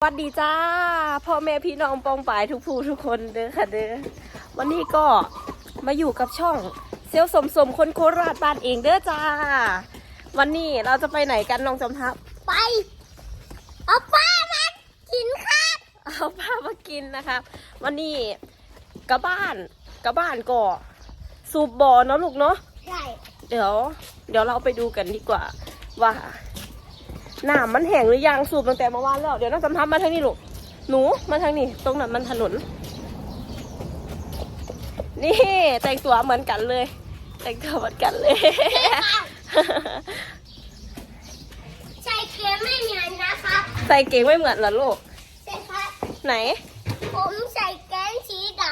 สวัสดีจ้าพ่อแม่พี่น้องปองปายทุกผู้ทุกคนเด้อค่ะเด้อวันนี้ก็มาอยู่กับช่องเซลลสมสมคนโคราชบ้านเองเด้อจ้า วันนี้เราจะไปไหนกันน้องจำทับไป เอาป้ามากินครับเอาผ้ามากินนะครับวันนี้กลับบ้านกลับบ้านก็สูบบ่อเนาะลูกเนาะใช่เดี๋ยว เดี๋ยวเราไปดูกันดีกว่าว่า น้ำมันแห้งหรือยังสูบตั้งแต่เมื่อวานแล้ว เดี๋ยวน้องจำทับมาทางนี้ลูก หนูมาทางนี้ ตรงนั้นมันถนน นี่แต่งตัวเหมือนกันเลย แต่งตัวเหมือนกันเลยใช่เกมไม่เหมือนนะครับใส่เก่งไม่เหมือนเหรอลูก ใช่ครับ ไหน ผมใส่แกนสีด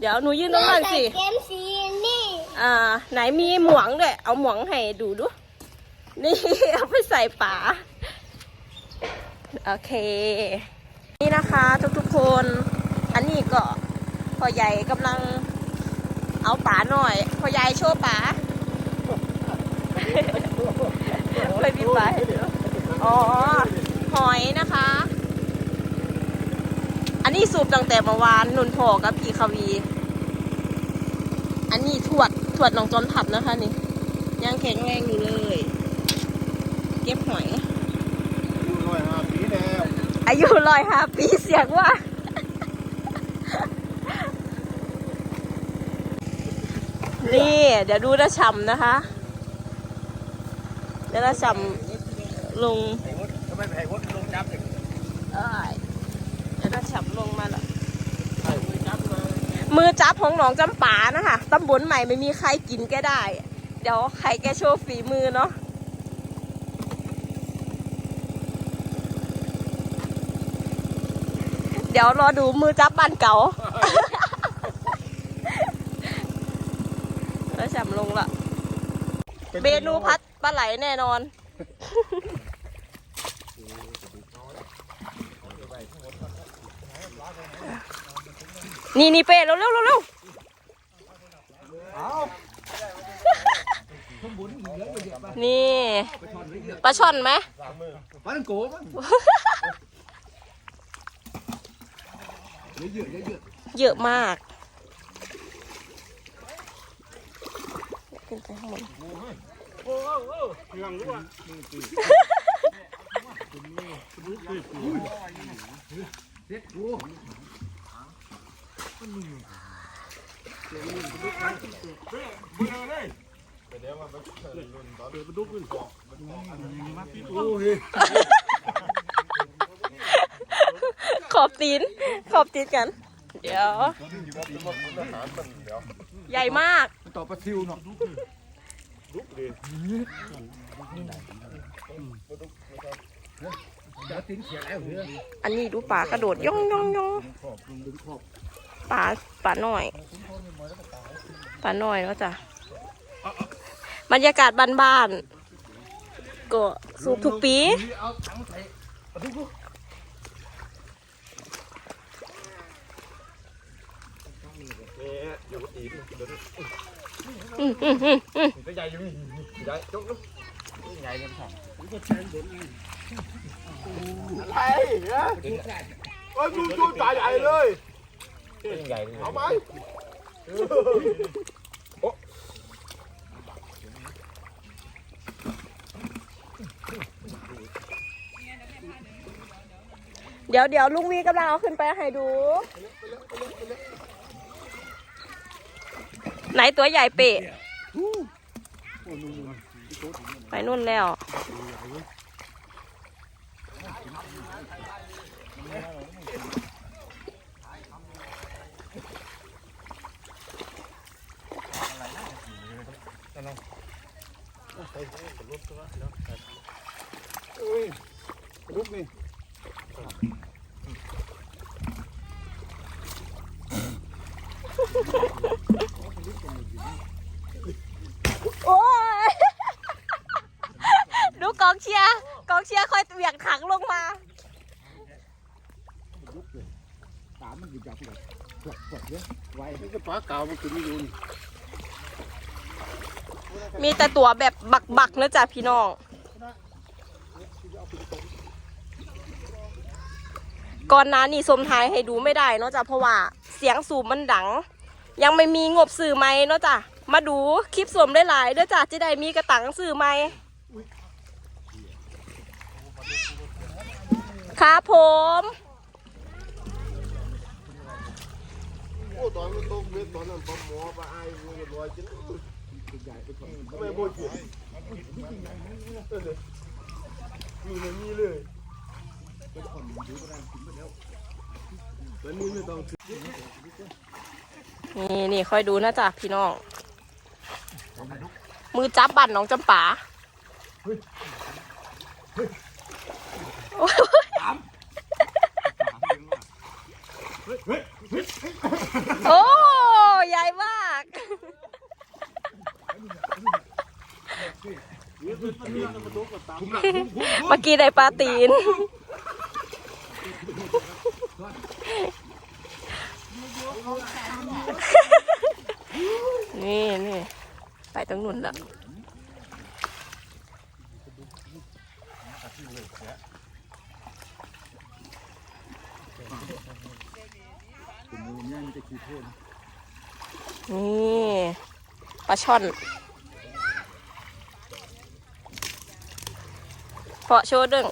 เดี๋ยวหนูยืนำตรงนั้นสิใส่แกนสีนี่ อ่า ไหนมีหมวงด้วย เอาหมวงให้ดูดู นี่เอาไปใส่ฝา โอเค นี่นะคะทุกๆคน อันนี้ก็พ่อใหญ่กำลังเอาป๋าหน่อยพ่อใหญ่โชว์ป๋าเลยมีป๋าอ๋อ หอยนะคะ อันนี้สูบตั้งแต่เมื่อวานนุนพอกับพี่คาวี อันนี้ถวดถวดหนองจอมทับนะคะนี่ ยังแข็งแรงอยู่เลย เก็บหอยร้อยห้าปีแล้ว อายุร้อยห้าปีเสียงว่า นี่ เดี๋ยวดูนะฉ่ำนะคะ เดี๋ยวนะฉ่ำลงไอ้วดทำไมไอ้วดลงจับเนี่ยเอ้ยเดี๋ยวนะฉ่ำลงมาละไอ้วมามือจับของหนองจำปานะคะตำบลใหม่ไม่มีใครกินแกได้ เดี๋ยวใครแกโชว์ฝีมือเนาะ เดี๋ยวรอดูมือจับบ้านเก่าแล้วฉ่ำลงละเมนูพัดปลาไหลแน่นอนนี่นี่เป้เร็วเร็วเร็วเร็วนี่ปลาช่อนไหมมันโกมัน เยอะมากขึ้นไปข้างบนโอ้โหเรื่องรู้ว่าเด็กกูเดี๋ยวมันเปิดประ ตูขึ้นโอ้ยขอบตีน ขอบตีนกัน เดี๋ยว ใหญ่มากต่อปลาซิวเนาะลุกดิจะติ้งเสียแล้วเหรออันนี้ดูป่ากระโดดย่องย่องย่องขอบดึงขอบป่าป่าหน่อยป่าหน่อยแล้วจ้ะบรรยากาศบ้านๆก็สูบทุกปี เอาถังใส่ปลาทุกเนี่ยอยู่กับตีเดี๋ยวตัวใหญ่อยู่นี่ใหญ่จกลุกใหญ่กันค่ะอะไรเนี่ยโอ้ยดูดูตาใหญ่เลยใหญ่เลยเอาไหมเดี๋ยวเดี๋ยวลุงวีกำลังเอาขึ้นไปให้ดู ไหนตัวใหญ่เปะไปนู่นแล้วลุกนี่ โอ้ย ดูกอง เชียร์กองเชียร์คอยเหวี่ยงถังลงมาตามมันอยู่จับเลยกดกดเยอะไว้นี่ก็ปลาเก่ามันคือไม่รู้นี่มีแต่ตัวแบบบักๆนะจ๊ะพี่น้องก่อนหน้านี้สมทายให้ดูไม่ได้เนาะจ้ะเพราะว่าเสียงสูบมันดัง ยังไม่มีงบสื่อไหมเนาะจ้ะมาดูคลิปสวมได้หลายๆเด้อจ้ะจะได้มีกระตังสื่อไหม ครับผมโอ้ตอนมันตกเม็ดตอนนั้นปลาหมอปลาไอ้งูลอยกินทำไมบ่กินมีมันมีเลยนนี้ไม่ต้องนี่นี่คอยดูนะจ๊ะพี่น้อง มือจับบั่นน้องจำปา โอ้ยโอ้ใหญ่มากเมื่อกี้ได้ปลาตีน นี่นี่ไปตรงนู้นแล้ว นี่ปลาช่อนเพาะโชว์ดึง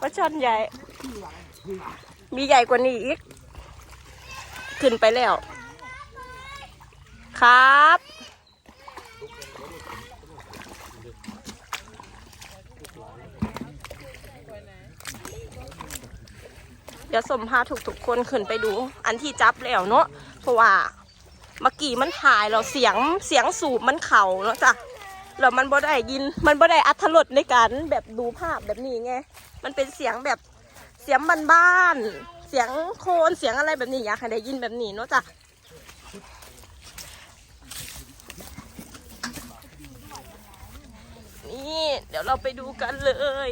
ปลาช่อนใหญ่ มีใหญ่กว่านี้อีก ขึ้นไปแล้ว ครับ เดี๋ยวสมพาทุกๆคนขึ้นไปดู อันที่จับแล้วเนาะเพราะว่าเมื่อกี้มันถ่ายเราเสียงเสียงสูบมันเข่าเนาะจ้ะแล้วมันบ่ได้ยินมันบ่ได้อัธรสในการแบบดูภาพแบบนี้ไงมันเป็นเสียงแบบเสียงบ้านๆเสียงโคลนเสียงอะไรแบบนี้อยากให้ได้ยินแบบนี้เนาะจ้ะนี่เดี๋ยวเราไปดูกันเลย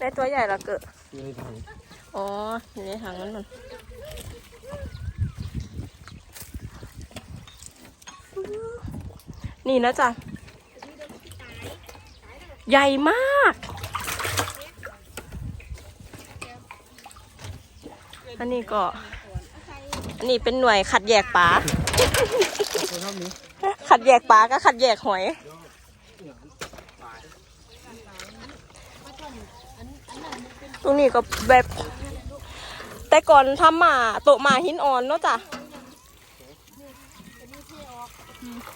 ได้ ตัวใหญ่ละเกิดอ๋ออยู่ในถังนั้นมันนี่นะจ๊ะ ใหญ่มาก อันนี้ก็ อันนี้เป็นหน่วยขัดแยกปลาขัดแยกปลาก็ขัดแยกหอย ตรงนี้ก็แบบ แต่ก่อนทำหมาโตะหมาหินอ่อนเนาะจ้ะ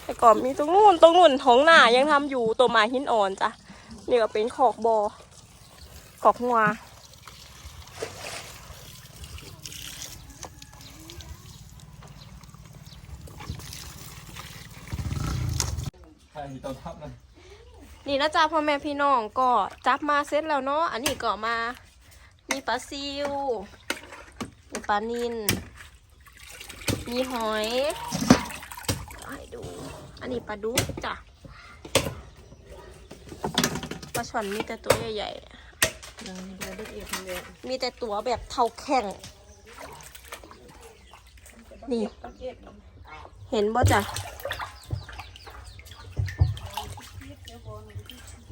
แต่ก่อนมีตรงนู้นตรงนู้นท้องหน้ายังทำอยู่โตะหมาหินอ่อนจ้ะนี่ก็เป็นขอกบอขอกงัวใครมีตอนทับนะนี่นะจ๊ะพ่อแม่พี่น้องก็จับมาเสร็จแล้วเนาะอันนี้ก็มา มีปลาซิวมีปลานิน มีหอยเอาให้ดู อันนี้ปลาดุกจ้ะ ปลาช่อนมีแต่ตัวใหญ่ๆ มีแต่ตัวแบบเท่าแข้งนี่ เห็นบ่จ้ะ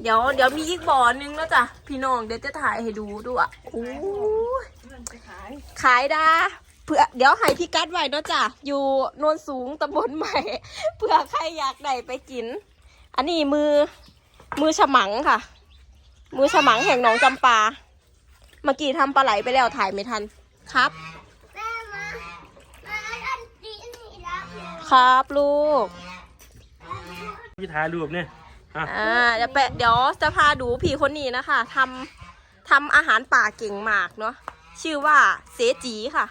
เดี๋ยวเดี๋ยวมีอีกบ่อนึงแล้วจ้ะพี่น้องเดี๋ยวจะถ่ายให้ดูด้วยอู้ยขายดาเพื่อเดี๋ยวให้พี่กัดไว้เนาะจ้ะอยู่โนนสูงตำบลใหม่เพื่อใครอยากได้ไปกิน อันนี้มือมือฉมังค่ะ มือฉมังแห่งหนองจำปา เมื่อกี้ทำปลาไหลไปแล้วถ่ายไม่ทันครับแม่มาครับลูกพี่ถ่ายรูปเนี่ย อ่าเดี๋ยวแปะเดี๋ยวจะพาดูพี่คนนี้นะคะทำทำอาหารป่าเก่งมากเนาะชื่อว่าเสจีค่ะ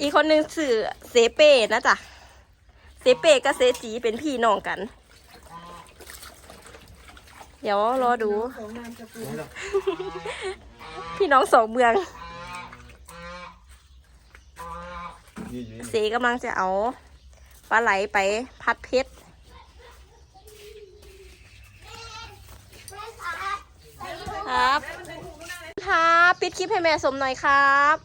อีกคนนึงสื่อเซเป้นะจ๊ะเซเป้กับเซจีเป็นพี่น้องกัน เดี๋ยวรอดูพี่น้องสองเมือง นี่อยู่ เซกำลังจะเอาปลาไหลไปพัดเพชรแม่คะไปดูครัครับครับปิดคลิปให้แม่สมหน่อยครับ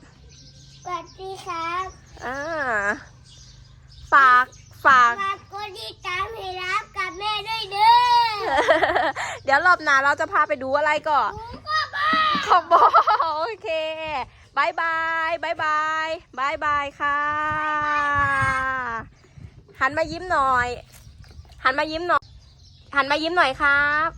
สวัสดีครับอ่าฝากฝากฝากกดติดตามให้รับกับแม่ด้วยเด้อเดี๋ยวรอบหน้าเราจะพาไปดูอะไรก่อนผมก็บ้าขอบบอกโอเค บายบายบายบายบายบายค่ะ หันมายิ้มหน่อย หันมายิ้มหน่อย หันมายิ้มหน่อยครับ